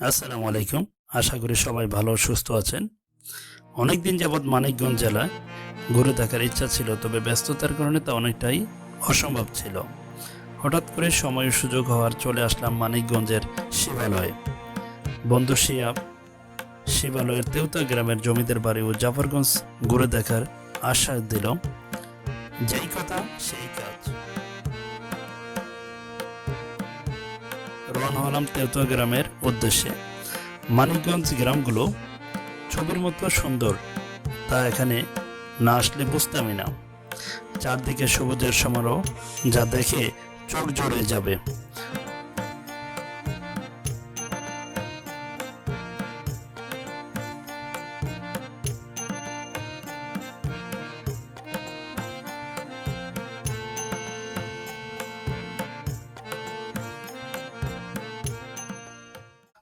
আসসালামু আলাইকুম। আশা করি সবাই ভালো, সুস্থ আছেন। অনেকদিন যাবৎ মানিকগঞ্জ জেলায় ঘুরে দেখার ইচ্ছা ছিল, তবে ব্যস্ততার কারণে তা অনেকটাই অসম্ভব ছিল। হঠাৎ করে সময় সুযোগ হওয়ার চলে আসলাম মানিকগঞ্জের শিবালয়ে। বন্ধু শিয়াব শিবালয়ের তেউতা গ্রামের জমিদের বাড়ি ও জাফরগঞ্জ ঘুরে দেখার আশ্বাস দিল, যেই কথা, সেই কাজ। রওনা হলাম তেতো গ্রামের উদ্দেশ্যে। মানিকগঞ্জ গ্রামগুলো ছবির মতো সুন্দর, তা এখানে না আসলে বুঝতামই না। চারদিকে সবুজের সমারোহ যা দেখে চোখ জড়ে যাবে।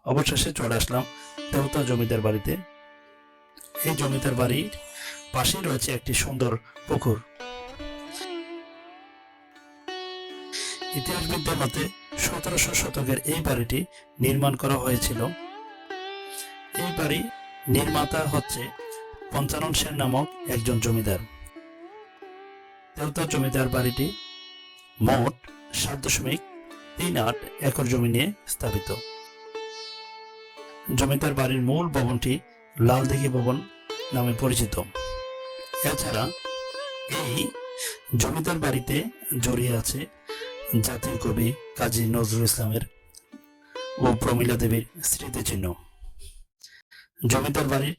অবশেষে চলে আসলাম দেবতা জমিদার বাড়িতে। এই জমিদার বাড়ির পাশে রয়েছে একটি সুন্দর পুকুর। ইতিহাসবিদদের মতে সতেরোশো শতকের এই বাড়িটি নির্মাণ করা হয়েছিল। এই বাড়ি নির্মাতা হচ্ছে পঞ্চানন সেন নামক একজন জমিদার। দেবতা জমিদার বাড়িটি মোট সাত দশমিক তিন আট একর জমি নিয়ে স্থাপিত। জমিদার বাড়ির মূল ভবনটি লালদিঘি ভবন নামে পরিচিত। এছাড়া এই জমিদার বাড়িতে জড়িয়ে আছে জাতীয় কবি কাজী নজরুল ইসলামের ও প্রমীলা দেবীর স্মৃতিচিহ্ন। জমিদার বাড়ির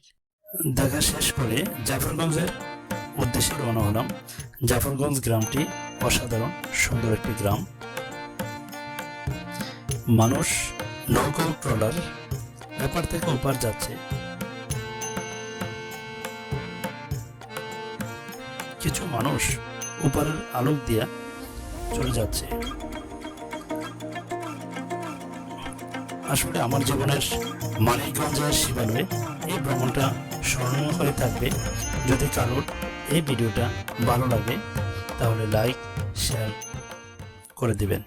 দেখা শেষ করে জাফরগঞ্জের উদ্দেশ্যে রওনা হলাম। জাফরগঞ্জ গ্রামটি অসাধারণ, সুন্দর একটি গ্রাম। মানুষ নৌকো ট্রলার এপার থেকে ওপার যাচ্ছে। কিছু মানুষ উপরের আলোক দিয়া চলে যাচ্ছে। আসলে আমার জীবনের মানিকগঞ্জের শিবালয়ে এই ভ্রমণটা স্মরণীয় হয়ে থাকবে। যদি কারোর এই ভিডিওটা ভালো লাগে, তাহলে লাইক শেয়ার করে দিবেন।